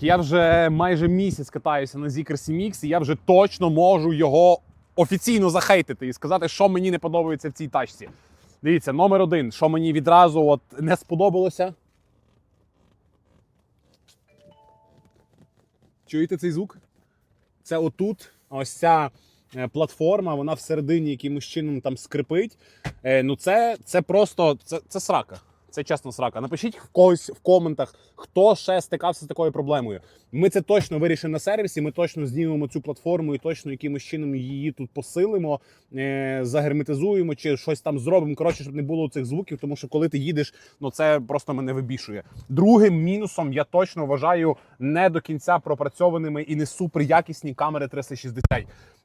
Я вже майже місяць катаюся на Zikr CMX, і я вже точно можу його офіційно захейтити і сказати, що мені не подобається в цій тачці. Дивіться, номер один, що мені відразу от не сподобалося. Чуєте цей звук? Це отут, ось ця е, платформа, вона всередині якимось чином там скрипить. Е, ну, це, це просто це, це срака. Це чесно срака. Напишіть в когось в коментах, хто ще стикався з такою проблемою. Ми це точно вирішимо на сервісі. Ми точно знімемо цю платформу і точно якимось чином її тут посилимо, е, загерметизуємо чи щось там зробимо. Коротше, щоб не було цих звуків, тому що коли ти їдеш, ну це просто мене вибішує. Другим мінусом я точно вважаю не до кінця пропрацьованими і не супер якісні камери 360.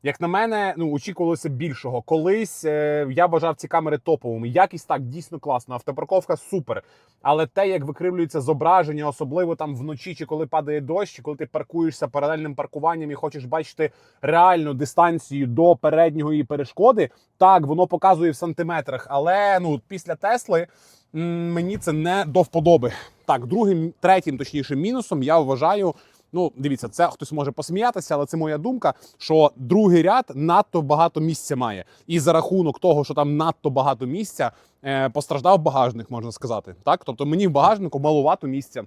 Як на мене, ну очікувалося більшого. Колись е, я вважав ці камери топовими. Якість так дійсно класна. Автопарковка супер. Але те, як викривлюється зображення, особливо там вночі, чи коли падає дощ, чи коли ти паркуєшся паралельним паркуванням і хочеш бачити реальну дистанцію до переднього її перешкоди, так воно показує в сантиметрах. Але ну після Тесли мені це не до вподоби. Так, другим, третім, точніше, мінусом я вважаю. Ну, дивіться, це хтось може посміятися, але це моя думка, що другий ряд надто багато місця має. І за рахунок того, що там надто багато місця, е, постраждав багажник, можна сказати. Так, тобто мені в багажнику малувато місця.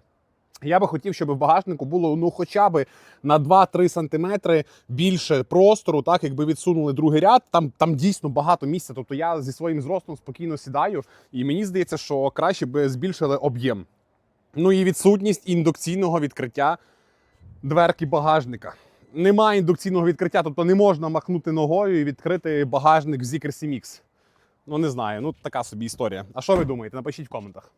Я би хотів, щоб в багажнику було ну хоча б на 2-3 сантиметри більше простору, так якби відсунули другий ряд. Там там дійсно багато місця. Тобто я зі своїм зростом спокійно сідаю, і мені здається, що краще би збільшили об'єм. Ну і відсутність індукційного відкриття дверки багажника. Немає індукційного відкриття, тобто не можна махнути ногою і відкрити багажник в Zikr CMX. Ну не знаю, ну така собі історія. А що ви думаєте? Напишіть в коментах.